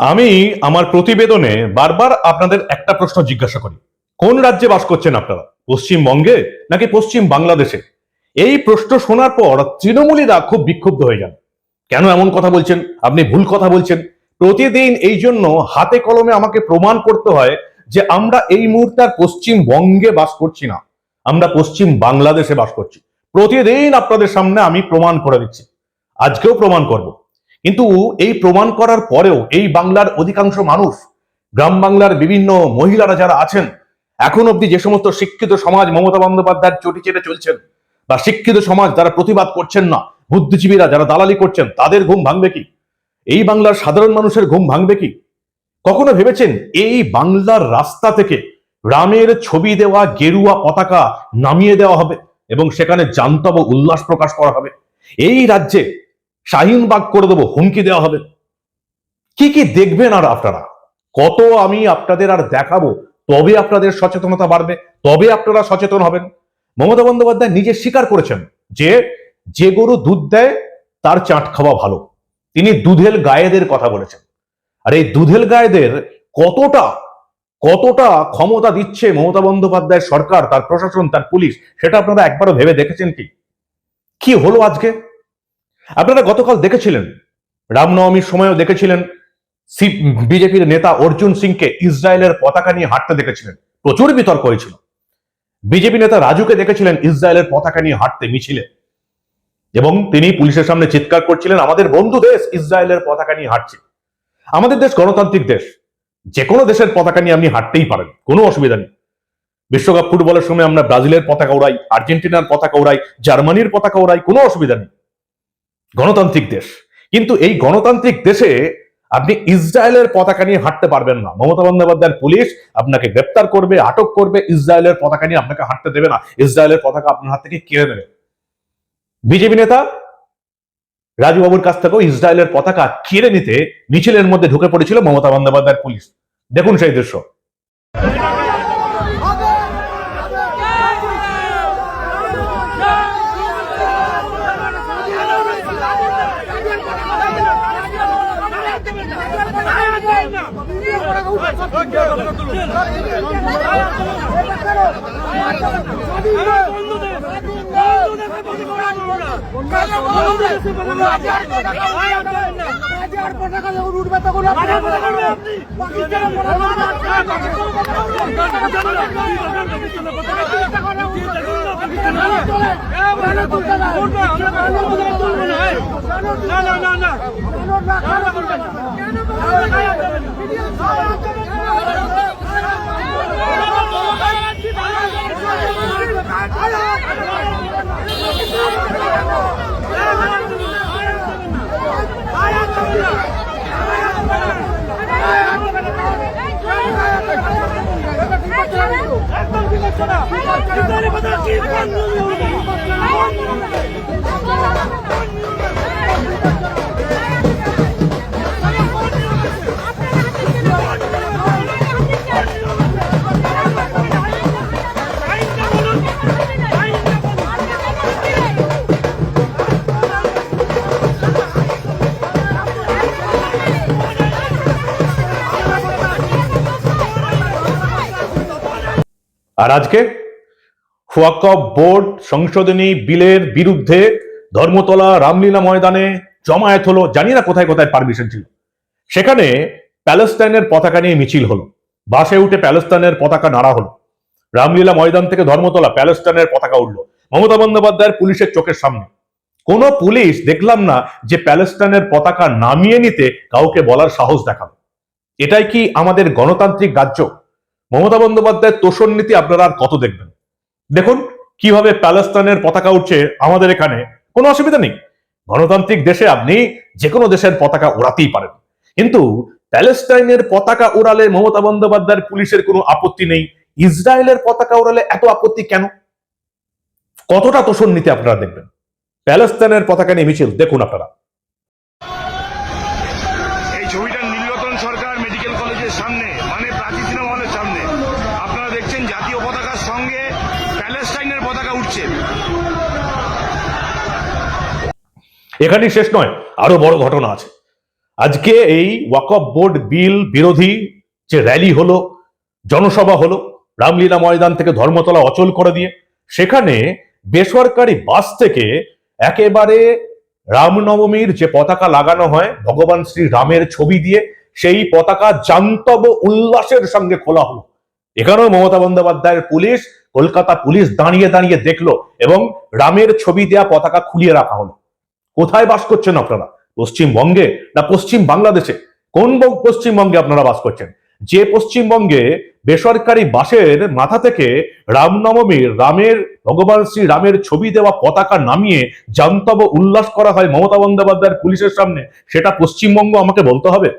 আমি আমার প্রতিবেদনে বারবার আপনাদের একটা প্রশ্ন জিজ্ঞাসা করি। কোন রাজ্যে বাস করছেন আপনারা? পশ্চিমবঙ্গে নাকি পশ্চিম বাংলাদেশে? এই প্রশ্ন শোনার পর তৃণমূলীরা খুব বিক্ষুব্ধ হয়ে যান। কেন এমন কথা বলছেন? আপনি ভুল কথা বলছেন। প্রতিদিন এই জন্য হাতে কলমে আমাকে প্রমাণ করতে হয় যে আমরা এই মুহূর্তে আর পশ্চিমবঙ্গে বাস করছি না। আমরা পশ্চিম বাংলাদেশে বাস করছি। প্রতিদিন আপনাদের সামনে আমি প্রমাণ করে দিচ্ছি। আজকেও প্রমাণ করব। কিন্তু এই প্রমাণ করার পরেও এই বাংলার অধিকাংশ মানুষ, গ্রাম বাংলার বিভিন্ন মহিলারা যারা আছেন, এখন অবধি যে সমস্ত শিক্ষিত সমাজ মমতা বন্দ্যোপাধ্যায়ের চটি চেটে চলছেন বা শিক্ষিত সমাজ যারা প্রতিবাদ করছেন না, বুদ্ধিজীবীরা যারা দালালি করছেন, তাদের ঘুম ভাঙবে কি? এই বাংলার সাধারণ মানুষের ঘুম ভাঙবে কি? কখনো ভেবেছেন এই বাংলার রাস্তা থেকে রামের ছবি দেওয়া গেরুয়া পতাকা নামিয়ে দেওয়া হবে এবং সেখানে জান্তব উল্লাস প্রকাশ করা হবে? এই রাজ্যে শাহিনবাগ করে দেবো, হুমকি দেওয়া হবে। কি কি দেখবেন আর আপনারা? কত আমি আপনাদের আর দেখাবো, তবে আপনাদের সচেতনতা বাড়বে, তবে আপনারা সচেতন হবেন। মমতা বন্দ্যোপাধ্যায় নিজে স্বীকার করেছেন যে যে গরু দুধ দেয়, তার চাট খাওয়া ভালো। তিনি দুধেল গায়েদের কথা বলেছেন। আর এই দুধেল গায়েদের কতটা কতটা ক্ষমতা দিচ্ছে মমতা বন্দ্যোপাধ্যায় সরকার, তার প্রশাসন, তার পুলিশ, সেটা আপনারা একবারও ভেবে দেখেছেন কি? কি হলো আজকে? আপনারা গতকাল দেখেছিলেন, রামনবমীর সময়ও দেখেছিলেন বিজেপির নেতা অর্জুন সিংকে ইসরায়েলের পতাকা নিয়ে হাঁটতে দেখেছিলেন। প্রচুর বিতর্ক হয়েছিল। বিজেপি নেতা রাজুকে দেখেছিলেন ইসরায়েলের পতাকা নিয়ে হাঁটতে মিছিলে। এবং তিনি পুলিশের সামনে চিৎকার করছিলেন, আমাদের বন্ধু দেশ ইসরায়েলের পতাকা নিয়ে হাঁটছে। আমাদের দেশ গণতান্ত্রিক দেশ। যে কোনো দেশের পতাকা নিয়ে আপনি হাঁটতেই পারেন। কোনো অসুবিধা নেই। বিশ্বকাপ ফুটবলের সময় আমরা ব্রাজিলের পতাকা উড়াই, আর্জেন্টিনার পতাকা উড়াই, জার্মানির পতাকা উড়াই, কোনো অসুবিধা নেই। গণতান্ত্রিক দেশ। কিন্তু এই গণতান্ত্রিক দেশে আপনি ইসরায়েলের পতাকা নিয়ে হাঁটতে পারবেন না। মমতা বন্দ্যোপাধ্যায়ের পুলিশ আপনাকে গ্রেপ্তার করবে, আটক করবে, ইসরায়েলের পতাকা নিয়ে আপনাকে হাঁটতে দেবে না। ইসরায়েলের পতাকা আপনার হাত থেকে কেড়ে নেবে। বিজেপি নেতা রাজুবাবুর কাছ থেকেও ইসরায়েলের পতাকা কেড়ে নিতে মিছিলের মধ্যে ঢুকে পড়েছিল মমতা বন্দ্যোপাধ্যায়ের পুলিশ। দেখুন সেই দৃশ্য। না না না না। একদম ঠিক আছে আর আজকে ওয়াকফ বোর্ড সংশোধনী বিলের বিরুদ্ধে ধর্মতলা রামলীলা ময়দানে জমায়েত হলো, জানি না কোথায় কোথায় পারমিশন ছিল। সেখানে প্যালেস্টাইনের পতাকা নিয়ে মিছিল হলো, বাসে উঠে প্যালেস্টাইনের পতাকা নাড়া হলো। রামলীলা ময়দান থেকে ধর্মতলা প্যালেস্টাইনের পতাকা উঠল, মমতা বন্দ্যোপাধ্যায়ের পুলিশের চোখের সামনে। কোন পুলিশ, দেখলাম না যে প্যালেস্টাইনের পতাকা নামিয়ে নিতে কাউকে বলার সাহস দেখাল এটাই কি আমাদের গণতান্ত্রিক রাজ্য? মমতা বন্দ্যোপাধ্যায়ের তোষণ নীতি আপনারা আর কত দেখবেন? দেখুন, কীভাবে প্যালেস্তানের পতাকা উঠছে আমাদের এখানে, কোনো অসুবিধা নেই। গণতান্ত্রিক দেশে আপনি যে কোনো দেশের পতাকা ওড়াতেই পারেন। কিন্তু প্যালেস্টাইনের পতাকা উড়ালে মমতা বন্দ্যোপাধ্যায়ের পুলিশের কোনো আপত্তি নেই? ইসরায়েলের পতাকা উড়ালে এত আপত্তি কেন? কতটা তোষণ নীতি আপনারা দেখবেন? প্যালেস্তানের পতাকা নিয়ে মিছিল, দেখুন আপনারা। এখানেই শেষ নয়, আরও বড় ঘটনা আছে। আজকে এই ওয়াকফ বোর্ড বিল বিরোধী যে র্যালি হলো, জনসভা হলো, রামলীলা ময়দান থেকে ধর্মতলা অচল করে দিয়ে, সেখানে বেসরকারি বাস থেকে একেবারে রামনবমীর যে পতাকা লাগানো হয়, ভগবান শ্রী রামের ছবি দিয়ে, সেই পতাকা জান্তব উল্লাসের সঙ্গে খোলা হলো। এখানেও মমতা বন্দ্যোপাধ্যায়ের পুলিশ, কলকাতা পুলিশ দাঁড়িয়ে দাঁড়িয়ে দেখল এবং রামের ছবি দেয়া পতাকা খুলিয়ে রাখা হলো। কোথায় বাস করছেন আপনারা? পশ্চিমবঙ্গে না পশ্চিম বাংলাদেশে? কোন পশ্চিমবঙ্গে আপনারা বাস করছেন? যে পশ্চিমবঙ্গে বেসরকারি বাসের মাথা থেকে রামনবমীর রামের, ভগবান শ্রী রামের ছবি দেওয়া পতাকা নামিয়ে জান্তব উল্লাস করা হয় মমতা বন্দ্যোপাধ্যায়ের পুলিশের সামনে, সেটা পশ্চিমবঙ্গ আমাকে বলতে হবে?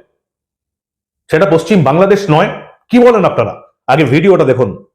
সেটা পশ্চিম বাংলাদেশ নয়? কি বলেন আপনারা? আগে ভিডিওটা দেখুন।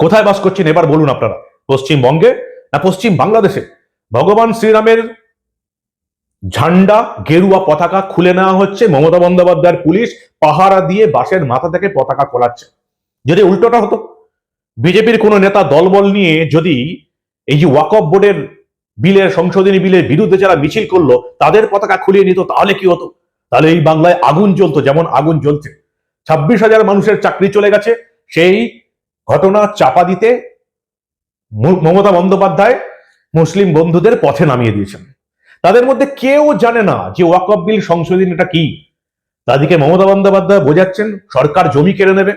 কোথায় বাস করছেন? এবার বলুন আপনারা। পশ্চিমবঙ্গে না পশ্চিম বাংলাদেশে? ভগবান শ্রীরামের ঝান্ডা, গেরুয়া পতাকা খুলে নেওয়া হচ্ছে। মমতা বন্দ্যোপাধ্যায়ের পুলিশ পাহারা দিয়ে বাসের মাথা থেকে পতাকা খোলাচ্ছে যদি উল্টোটা হতো, বিজেপির কোনো নেতা দলবল নিয়ে যদি এই যে ওয়াকফ বোর্ডের বিলের, সংশোধনী বিলের বিরুদ্ধে যারা মিছিল করল, তাদের পতাকা খুলিয়ে নিত, তাহলে কি হতো? তাহলে এই বাংলায় আগুন জ্বলতো, যেমন আগুন জ্বলছে। ছাব্বিশ হাজার মানুষের চাকরি চলে গেছে, সেই ঘটনা চাপা দিতে মমতা বন্দ্যোপাধ্যায় মুসলিম বন্ধুদের পথে নামিয়ে দিয়েছেন। তাদের মধ্যে কেউ জানে না যে ওয়াকফ বিল সংশোধনীটা কি। তাদেরকে মমতা বন্দ্যোপাধ্যায় বোঝাচ্ছেন, সরকার জমি কেড়ে নেবে।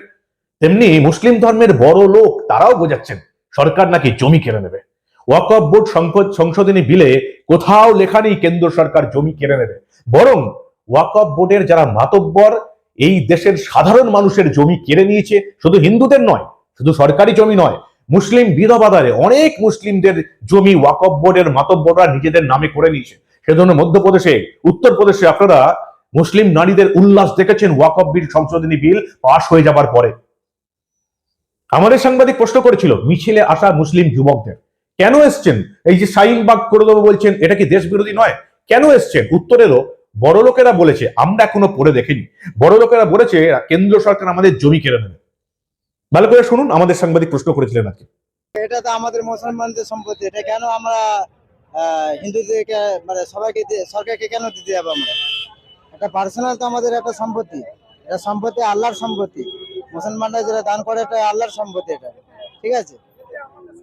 তেমনি মুসলিম ধর্মের বড় লোক তারাও বোঝাচ্ছেন, সরকার নাকি জমি কেড়ে নেবে। ওয়াকফ বোর্ড সংশোধনী বিলে কোথাও লেখা নেই কেন্দ্র সরকার জমি কেড়ে নেবে। বরং ওয়াকফ বোর্ডের যারা মাতব্বর, এই দেশের সাধারণ মানুষের জমি কেড়ে নিয়েছে, শুধু হিন্দুদের নয়, শুধু সরকারি জমি নয়, মুসলিম বিধবাদারে অনেক মুসলিমদের জমি ওয়াকফ বোর্ডের মাতব্বররা নিজেদের নামে করে নিয়েছে। সেজন্য মধ্যপ্রদেশে, উত্তরপ্রদেশে আপনারা মুসলিম নারীদের উল্লাস দেখেছেন ওয়াকফ বিল, সংশোধনী বিল পাশ হয়ে যাবার পরে। আমাদের সাংবাদিক প্রশ্ন করেছিল, মিছিলে আসা মুসলিম যুবকদের। কেন এসছেন? এই যে শাহিনবাগ করে দেবো বলছেন, এটা কি দেশ বিরোধী নয়? কেন এসছেন? উত্তরেরও বড় লোকেরা বলেছে, আমরা এখনও পড়ে দেখিনি। বড় লোকেরা বলেছে কেন্দ্র সরকার আমাদের জমি কেড়ে নেবে। ভালো করে শুনুন, আমাদের সাংবাদিক প্রশ্ন করেছিলেন আজকে। এটা তো আমাদের মুসলমানদের সম্পত্তি, এটা কেন আমরা হিন্দুদেরকে মানে সবাইকে সরকারকে কেন দিতে যাব আমরা? এটা পার্সোনাল তো আমাদের একটা সম্পত্তি। এটা সম্পত্তি আল্লাহর সম্পত্তি। মুসলমানরা যেটা দান করে এটা আল্লাহর সম্পত্তি এটা। ঠিক আছে?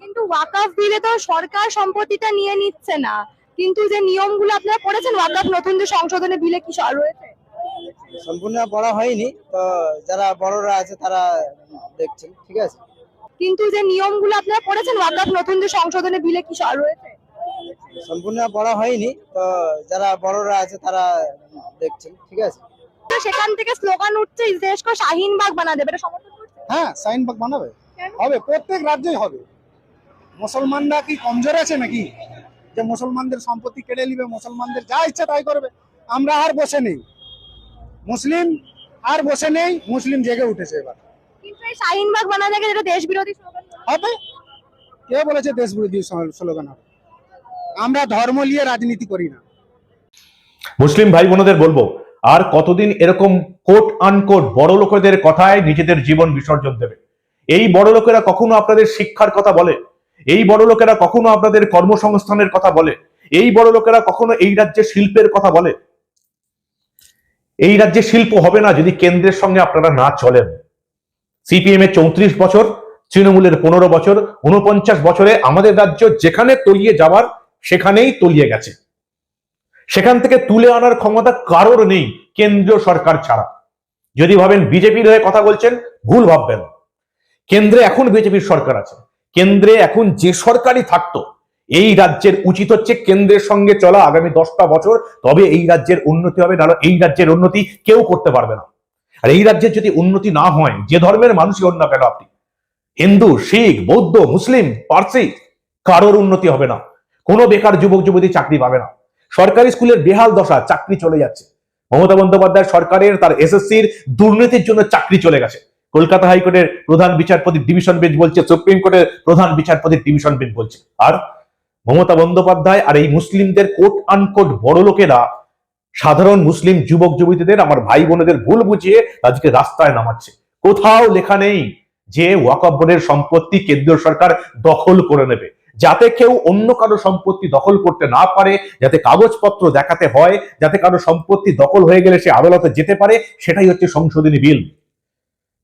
কিন্তু ওয়াকাফ বিলে তো সরকার সম্পত্তিটা নিয়ে নিচ্ছে না। কিন্তু যে নিয়মগুলো আপনারা পড়েছেন ওয়াকাফ নতুন যে সংশোধনী বিলে কি রয়েছে? সম্পূর্ণ পড়া হয়নি তো যারা বড়রা আছে তারা দেখছেন ঠিক আছে? কিন্তু যে নিয়মগুলো আপনারা পড়েছেন ওয়াকাফ নতুন যে সংশোধনে বিলে কি রয়েছে? সম্পূর্ণ পড়া হয়নি তো যারা বড়রা আছে তারা দেখছেন ঠিক আছে? সেখান থেকে স্লোগান উঠছে দেশ কো শাহিনবাগ বানা দেবে এটা সমর্থন করছে? হ্যাঁ সাইনবাগ বানাবে। হবে প্রত্যেক রাজ্যেই হবে। মুসলমানরা কি কমজোর আছে নাকি? যে মুসলমানদের সম্পত্তি কেড়ে নিবে মুসলমানদের যা ইচ্ছা তাই করবে। আমরা আর বসে নেই। মুসলিম আর বসে নেই মুসলিম জেগে উঠেছে এবার। কিন্তু এই শাহিনবাগ বানা থেকে যেটা দেশ বিরোধী স্লোগান হবে। কে বলেছে দেশ বিরোধী স্লোগান হবে? আমরা ধর্ম নিয়ে রাজনীতি করি না। মুসলিম ভাই বোনদের বলব আর কতদিন এরকম কোট আনকোট বড় লোকেদের কথায় নিজেদের জীবন বিসর্জন দেবে? এই বড় লোকেরা কখনো আপনাদের শিক্ষার কথা বলে? এই বড় লোকেরা কখনো আপনাদের কর্মসংস্থানের কথা বলে? এই বড় লোকেরা কখনো এই রাজ্যে শিল্পের কথা বলে? এই রাজ্যে শিল্প হবে না যদি কেন্দ্রের সঙ্গে আপনারা না চলেন। সিপিএম এর চৌত্রিশ বছর, তৃণমূলের পনেরো বছর উনপঞ্চাশ বছরে আমাদের রাজ্য যেখানে তলিয়ে যাওয়ার সেখানেই তলিয়ে গেছে। সেখান থেকে তুলে আনার ক্ষমতা কারোর নেই, কেন্দ্রীয় সরকার ছাড়া। যদি ভাবেন বিজেপির হয়ে কথা বলছেন, ভুল ভাববেন কেন্দ্রে এখন বিজেপির সরকার আছে। কেন্দ্রে এখন যে সরকারই থাকতো, এই রাজ্যের উচিত হচ্ছে কেন্দ্রের সঙ্গে চলা আগামী দশটা বছর, তবে এই রাজ্যের উন্নতি হবে, নাহলে এই রাজ্যের উন্নতি কেউ করতে পারবে না। আর এই রাজ্যের যদি উন্নতি না হয়, যে ধর্মের মানুষই অন্য কেন আপনি? হিন্দু, শিখ, বৌদ্ধ, মুসলিম, পার্সি, কারোর উন্নতি হবে না। কোনো বেকার যুবক যুবতী চাকরি পাবে না। সরকারি স্কুলের বেহাল দশা, চাকরি চলে যাচ্ছে। মমতা বন্দ্যোপাধ্যায় সরকারের, তার এসএসসির দুর্নীতির জন্য চাকরি চলে গেছে। কলকাতা হাইকোর্টের প্রধান বিচারপতি ডিভিশন বেঞ্চ বলছে, সুপ্রিম কোর্টের প্রধান বিচারপতি ডিভিশন বেঞ্চ বলছে। আর মমতা বন্দ্যোপাধ্যায় আর এই মুসলিমদের কোট আনকোট বড় লোকেরা, সাধারণ মুসলিম যুবক যুবতীদের, আমার ভাই বোনেদের ভুল বুঝিয়ে তাদেরকে রাস্তায় নামাচ্ছে। কোথাও লেখা নেই যে ওয়াকফ বোর্ডের সম্পত্তি কেন্দ্রীয় সরকার দখল করে নেবে। যাতে কেউ অন্য কারও সম্পত্তি দখল করতে না পারে, যাতে কাগজপত্র দেখাতে হয়, যাতে কারও সম্পত্তি দখল হয়ে গেলে সে আদালতে যেতে পারে, সেটাই হচ্ছে সংশোধনী বিল।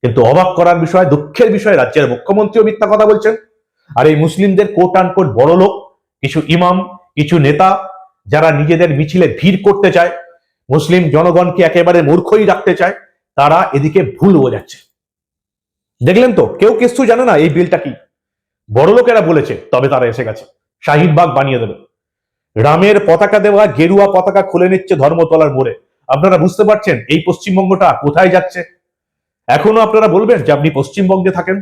কিন্তু অবাক করার বিষয়, দুঃখের বিষয়, রাজ্যের মুখ্যমন্ত্রীও মিথ্যা কথা বলছেন। আর এই মুসলিমদের কোট আনকোট বড় লোক, কিছু ইমাম, কিছু নেতা, যারা নিজেদের মিছিলে ভিড় করতে চায়, মুসলিম জনগণকে একেবারে মূর্খই রাখতে চায়, তারা এদিকে ভুল বোঝাচ্ছে। দেখলেন তো? কেউ কিছু জানে না এই বিলটা কি। বড় লোকেরা বলেছে, তবে তারা এসে গেছে। শাহিদবাগ বানিয়ে দেবে। রামের পতাকা দেওয়া গেরুয়া পতাকা খুলে নিচ্ছে ধর্মতলার মোড়ে। আপনারা বুঝতে পারছেন এই পশ্চিমবঙ্গটা কোথায় যাচ্ছে? এখনও আপনারা বলবেন যে আপনি পশ্চিমবঙ্গে থাকেন।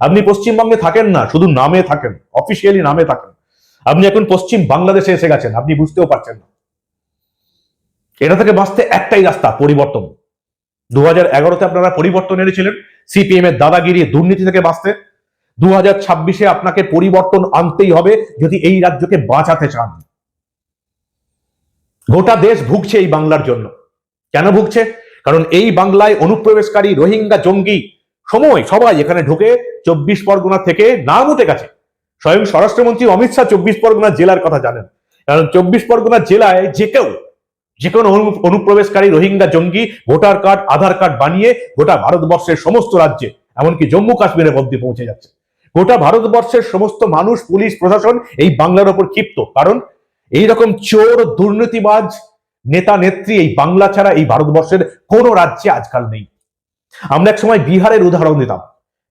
আপনি পশ্চিমবঙ্গে থাকেন না, শুধু নামে থাকেন অফিসিয়ালি নামে থাকেন। আপনি এখন পশ্চিম বাংলাদেশে এসে গেছেন, আপনি বুঝতেও পারছেন না। এটা থেকে বাঁচতে একটাই রাস্তা, পরিবর্তন। দু হাজার এগারোতে আপনারা পরিবর্তন এনেছিলেন সিপিএম এর দাদাগিরি দুর্নীতি থেকে বাঁচতে। দু হাজার ছাব্বিশে আপনাকে পরিবর্তন আনতেই হবে যদি এই রাজ্যকে বাঁচাতে চান। গোটা দেশ ভুগছে এই বাংলার জন্য। কেন ভুগছে? কারণ এই বাংলায় অনুপ্রবেশকারী, রোহিঙ্গা, জঙ্গি সময় সবাই এখানে ঢুকে চব্বিশ পরগনা থেকে নাম উঠে গেছে। স্বয়ং স্বরাষ্ট্রমন্ত্রী অমিত শাহ চব্বিশ পরগনা জেলার কথা জানেন। কারণ চব্বিশ পরগনা জেলায় যে কেউ, যে কোনো অনুপ্রবেশকারী, রোহিঙ্গা, জঙ্গি, ভোটার কার্ড, আধার কার্ড বানিয়ে গোটা ভারতবর্ষের সমস্ত রাজ্যে, এমনকি জম্মু কাশ্মীরের মধ্যে পৌঁছে যাচ্ছে। গোটা ভারতবর্ষের সমস্ত মানুষ, পুলিশ, প্রশাসন এই বাংলার ওপর ক্ষিপ্ত। কারণ এই রকম চোর, দুর্নীতিবাজ নেতা, নেত্রী এই বাংলা ছাড়া এই ভারতবর্ষের কোনো রাজ্যে আজকাল নেই। আমরা এক সময় বিহারের উদাহরণ দিতাম।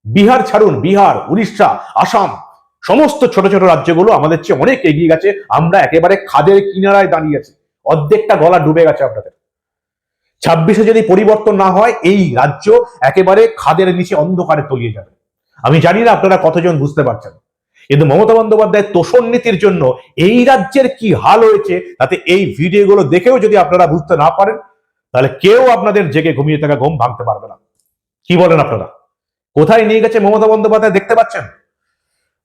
বিহার ছাড়ুন, বিহার, উড়িষ্যা, আসাম, সমস্ত ছোট ছোট রাজ্যগুলো আমাদের চেয়ে অনেক এগিয়ে গেছে। আমরা একেবারে খাদের কিনারায় দাঁড়িয়ে আছি। অর্ধেকটা গলা ডুবে গেছে আপনাদের। ছাব্বিশে যদি পরিবর্তন না হয়, এই রাজ্য একেবারে খাদের নিচে অন্ধকারে তলিয়ে যাবে। আমি জানি না আপনারা কতজন বুঝতে পারছেন। কিন্তু মমতা বন্দ্যোপাধ্যায়ের তোষণ নীতির জন্য এই রাজ্যের কি হাল হয়েছে তাতে এই ভিডিওগুলো দেখেও যদি আপনারা বুঝতে না পারেন, তাহলে কেউ আপনাদের জেগে ঘুমিয়ে থাকা ঘুম ভাঙতে পারবে না। কি বলেন আপনারা? কোথায় নিয়ে গেছে মমতা বন্দ্যোপাধ্যায় দেখতে পাচ্ছেন?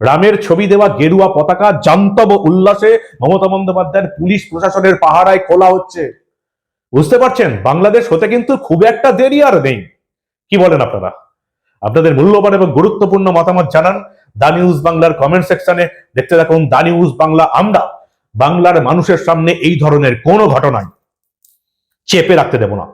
রামের ছবি দেওয়া গেরুয়া পতাকা জান্তব উল্লাসে মমতা বন্দ্যোপাধ্যায়ের পুলিশ প্রশাসনের পাহারায় খোলা হচ্ছে। বুঝতে পারছেন? বাংলাদেশ হতে কিন্তু খুব একটা দেরি আর নেই। কি বলেন আপনারা? আপনাদের মূল্যবান এবং গুরুত্বপূর্ণ মতামত জানান দা নিউজ বাংলার কমেন্ট সেকশনে। দেখতে থাকুন দা নিউজ বাংলা। আমরা বাংলার মানুষের সামনে এই ধরনের কোনো ঘটনায় চেপে রাখতে দেব না।